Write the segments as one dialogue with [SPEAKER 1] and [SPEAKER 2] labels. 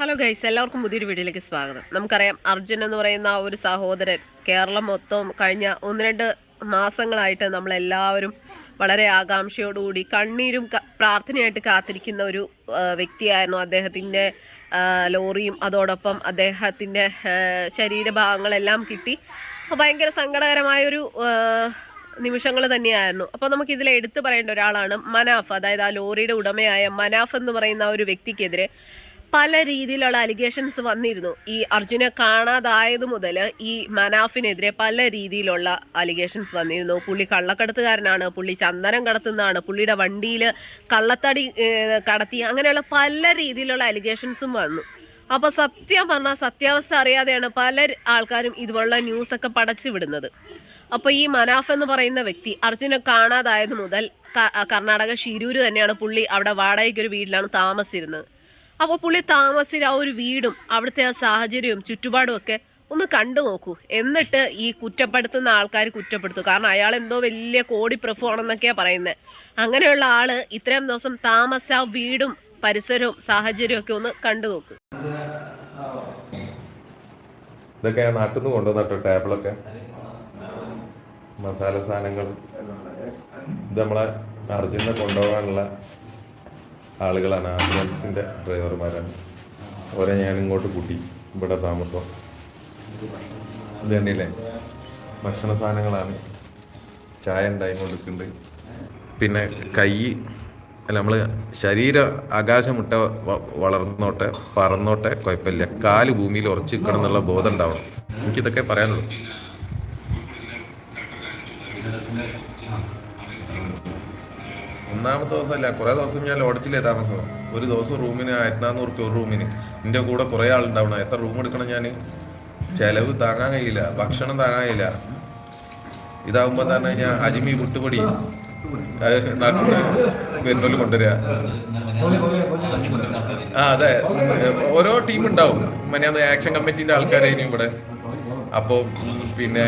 [SPEAKER 1] Hello guys എല്ലാവർക്കും പുതിയൊരു വീഡിയോയിലേക്ക് സ്വാഗതം. നമുക്കറിയാം അർജുൻ എന്ന് പറയുന്ന ഒരു സഹോദരൻ കേരളം മൊത്തം കഴിഞ്ഞ ഒന്ന് രണ്ട് മാസങ്ങളായിട്ട് നമ്മളെല്ലാവരും വളരെ ആകാംക്ഷയോടുകൂടി കണ്ണീരും പ്രാർത്ഥനയായിട്ട് കാത്തിരിക്കുന്ന ഒരു വ്യക്തിയായിരുന്നു അദ്ദേഹത്തിന്റെ ലോറിയും അതോടൊപ്പം അദ്ദേഹത്തിന്റെ ശരീരഭാഗങ്ങളെല്ലാം കിട്ടി. ഭയങ്കര സങ്കടകരമായൊരു നിമിഷങ്ങൾ തന്നെയായിരുന്നു. അപ്പോൾ നമുക്ക് ഇതിൽ എടുത്തു പറയേണ്ട ഒരാളാണ് മനാഫ്. അതായത് ആ ലോറിയുടെ ഉടമയായ മനാഫ് എന്ന് പറയുന്ന ഒരു വ്യക്തിക്കെതിരെ പല രീതിയിലുള്ള അലിഗേഷൻസ് വന്നിരുന്നു. ഈ അർജുനെ കാണാതായത് മുതൽ ഈ മനാഫിനെതിരെ പല രീതിയിലുള്ള അലിഗേഷൻസ് വന്നിരുന്നു. പുള്ളി കള്ളക്കടത്തുകാരനാണ് പുള്ളി ചന്ദനം കടത്തുന്നതാണ് പുള്ളിയുടെ വണ്ടിയിൽ കള്ളത്തടി കടത്തി അങ്ങനെയുള്ള പല രീതിയിലുള്ള അലിഗേഷൻസും വന്നു. അപ്പോൾ സത്യം പറഞ്ഞാൽ സത്യാവസ്ഥ അറിയാതെയാണ് പല ആൾക്കാരും ഇതുപോലുള്ള ന്യൂസൊക്കെ പടച്ചു വിടുന്നത്. അപ്പോൾ ഈ മനാഫ് എന്ന് പറയുന്ന വ്യക്തി അർജുനെ കാണാതായത് മുതൽ കർണാടക ഷിരൂര് തന്നെയാണ് പുള്ളി അവിടെ വാടകയ്ക്ക് ഒരു വീട്ടിലാണ് താമസിച്ചിരുന്നത്. അപ്പോൾ പുള്ളി താമസിച്ച ആ ഒരു വീടും അവിടുത്തെ ആ സാഹചര്യവും ചുറ്റുപാടും ഒക്കെ ഒന്ന് കണ്ടു നോക്കൂ. എന്നിട്ട് ഈ കുറ്റപ്പെടുത്തുന്ന ആൾക്കാർ കുറ്റപ്പെടുത്തു. കാരണം അയാൾ എന്തോ വലിയ കോടി പ്രഫുവാണെന്നൊക്കെയാണ് പറയുന്നത് അങ്ങനെയുള്ള ആൾ ഇത്രയും ദിവസം താമസ വീടും പരിസരവും സാഹചര്യവും ഒക്കെ ഒന്ന് കണ്ടു നോക്കൂ.
[SPEAKER 2] ഇതൊക്കെ നാട്ടിൽ നിന്ന് കൊണ്ടുവന്നിട്ടോ ടേബിളൊക്കെ മസാല സാധനങ്ങൾ. ഇത് നമ്മളെ അർജുനെ കൊണ്ടുപോകാനുള്ള ആളുകളാണ് ആംബുലൻസിന്റെ ഡ്രൈവർമാരാണ്. അവരെ ഞാൻ ഇങ്ങോട്ട് കൂട്ടി. ഇവിടെ താമസം. ഇത് തന്നെയല്ലേ ഭക്ഷണ സാധനങ്ങളാണ്. ചായ ഉണ്ടായി കൊണ്ടിട്ടുണ്ട് പിന്നെ കൈ അല്ല നമ്മൾ ശരീര ആകാശമുട്ട മുട്ട വളർന്നോട്ടെ പറന്നോട്ടെ കുഴപ്പമില്ല. കാൽ ഭൂമിയിൽ ഉറച്ചു നിൽക്കണം എന്നുള്ള ബോധം ഉണ്ടാവണം. എനിക്കിതൊക്കെ പറയാനുള്ളൂ. ഒന്നാമത്തെ ദിവസമല്ല കുറേ ദിവസം ഞാൻ ലോഡ്ജിലേ താമസം. ഒരു ദിവസം റൂമിന് ആയിരത്തി നാനൂറ് റുപ്യ ഒരു റൂമിന്. എന്റെ കൂടെ കുറേ ആളുണ്ടാവണം. എത്ര റൂം എടുക്കണം ഞാൻ ചെലവ് താങ്ങാൻ കഴിയില്ല ഭക്ഷണം താങ്ങാൻ കഴിയില്ല. ഇതാവുമ്പോൾ തന്നെ പറഞ്ഞു കഴിഞ്ഞാൽ അജിമി പുട്ടുപൊടി. നാട്ടിൽ കൊണ്ടുവരിക ആ അതെ. ഓരോ ടീം ഉണ്ടാവും. മനെയാന്ന് ആക്ഷൻ കമ്മിറ്റീന്റെ ആൾക്കാരായിരുന്നു ഇവിടെ. അപ്പോൾ പിന്നെ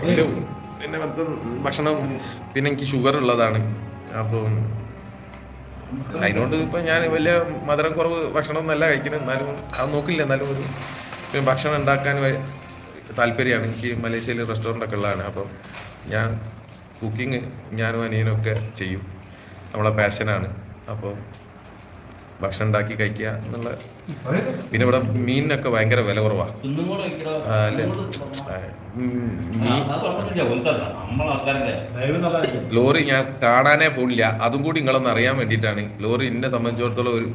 [SPEAKER 2] പിന്നെ ഭക്ഷണം പിന്നെ എനിക്ക് ഷുഗർ ഉള്ളതാണ്. അപ്പോൾ അതിനോണ്ട് ഇപ്പം ഞാൻ വലിയ മധുരം കുറവ് ഭക്ഷണം ഒന്നല്ല കഴിക്കുന്നത്. എന്നാലും അത് നോക്കില്ല. എന്നാലും ഒരു ഭക്ഷണം ഉണ്ടാക്കാൻ താല്പര്യമാണ്. എനിക്ക് മലേഷ്യയിൽ റെസ്റ്റോറന്റ് ഒക്കെ ഉള്ളതാണ്. അപ്പം ഞാൻ കുക്കിംഗ് ഞാനും അനിയനും ഒക്കെ ചെയ്യും. നമ്മളെ പാഷനാണ് അപ്പോൾ ഭക്ഷണം ഉണ്ടാക്കി കഴിക്കുക എന്നുള്ള പിന്നെ ഇവിടെ മീനിനൊക്കെ ഭയങ്കര വില കുറവാണ് അല്ലേ? ലോറി ഞാൻ കാണാനേ പോണില്ല. അതും കൂടി നിങ്ങളൊന്ന് അറിയാൻ വേണ്ടിയിട്ടാണ്. ലോറി എന്നെ സംബന്ധിച്ചിടത്തോളം ഒരു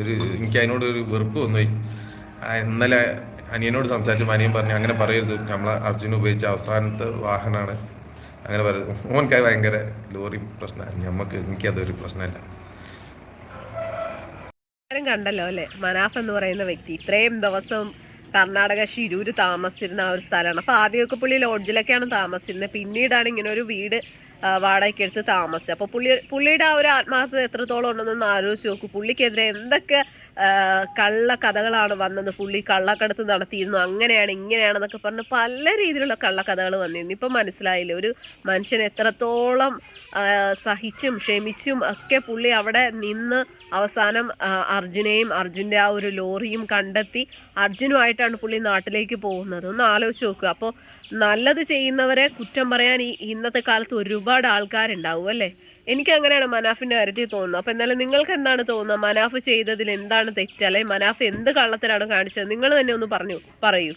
[SPEAKER 2] ഒരു എനിക്ക് അതിനോട് ഒരു വെറുപ്പ് വന്നുപോയി ഇന്നലെ അനിയനോട് സംസാരിച്ചു അനിയൻ പറഞ്ഞു അങ്ങനെ പറയരുത്. നമ്മളെ അർജുന ഉപയോഗിച്ച അവസാനത്തെ വാഹനമാണ്. അങ്ങനെ പറയരുത് ഓൻക്കായി ഭയങ്കര ലോറി പ്രശ്നമാണ് നമുക്ക് എനിക്കതൊരു പ്രശ്നമല്ല.
[SPEAKER 1] കണ്ടല്ലോ അല്ലേ? മനാഫ് എന്ന് പറയുന്ന വ്യക്തി. ഇത്രയും ദിവസം കർണാടക ഷിരൂര് താമസിച്ചിരുന്ന ആ ഒരു സ്ഥലമാണ്. അപ്പോൾ ആദ്യമൊക്കെ പുള്ളി ലോഡ്ജിലൊക്കെയാണ് താമസിച്ചിരുന്നത്. പിന്നീടാണ് ഇങ്ങനെ ഒരു വീട് വാടകയ്ക്ക് എടുത്ത് താമസിച്ചത് അപ്പോൾ പുള്ളി പുള്ളിയുടെ ആ ഒരു ആത്മാർത്ഥത എത്രത്തോളം ഉണ്ടെന്നൊന്ന് ആലോചിച്ച് നോക്കൂ. പുള്ളിക്കെതിരെ എന്തൊക്കെ കള്ള കഥകളാണ് വന്നത്? പുള്ളി കള്ളക്കടത്ത് നടത്തിയിരുന്നു. അങ്ങനെയാണ് ഇങ്ങനെയാണെന്നൊക്കെ പറഞ്ഞ് പല രീതിയിലുള്ള കള്ളക്കഥകൾ വന്നിരുന്നു. ഇപ്പം മനസ്സിലായില്ല ഒരു മനുഷ്യൻ എത്രത്തോളം സഹിച്ചും ക്ഷമിച്ചും ഒക്കെ പുള്ളി അവിടെ നിന്ന് അവസാനം അർജുനെയും അർജുന്റെ ആ ഒരു ലോറിയും കണ്ടെത്തി അർജുനുമായിട്ടാണ് പുള്ളി നാട്ടിലേക്ക് പോകുന്നത്. ഒന്ന് ആലോചിച്ച് നോക്കുക അപ്പോൾ നല്ലത് ചെയ്യുന്നവരെ കുറ്റം പറയാൻ ഈ ഇന്നത്തെ കാലത്ത് ഒരുപാട് ആൾക്കാരുണ്ടാവും അല്ലേ? എനിക്ക് അങ്ങനെയാണ് മനാഫിന്റെ കാര്യത്തിൽ തോന്നുന്നത്. അപ്പോൾ എന്നാലും നിങ്ങൾക്ക് എന്താണ് തോന്നുന്നത്? മനാഫ് ചെയ്തതിൽ എന്താണ് തെറ്റ്? അല്ലെങ്കിൽ മനാഫ് എന്ത് കള്ളത്തിലാണ് കാണിച്ചത്? നിങ്ങൾ തന്നെ ഒന്ന് പറഞ്ഞു പറയൂ.